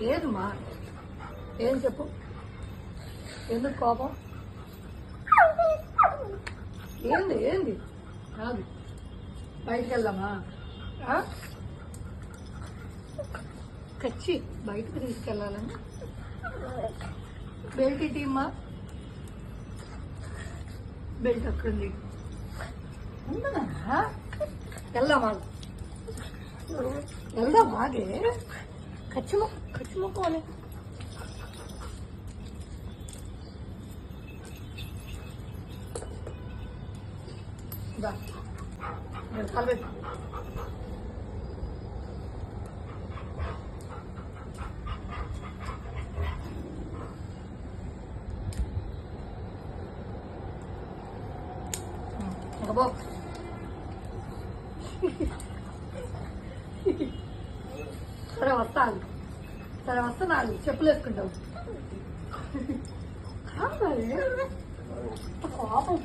ఏదమ్మా ఏం చెప్పు? ఎందుకు కోపం? ఏంది ఏంది? కాదు బయటికి వెళ్దామా? ఆ? కచ్చి బయటకు తీసుకెళ్ళాలని. బెల్ట్ ఇటీమ్మా బెల్ట్ అక్కడుంది ఉందా. వెళ్దామా? వెళ్దాం ఆగే? 같이 먹, 같이 먹고 가네. 나. 네, 담배. 여보. సరే వస్తాను సరే వస్తున్నాను చెప్పులు వేసుకుంటావు. కాదు కోపం.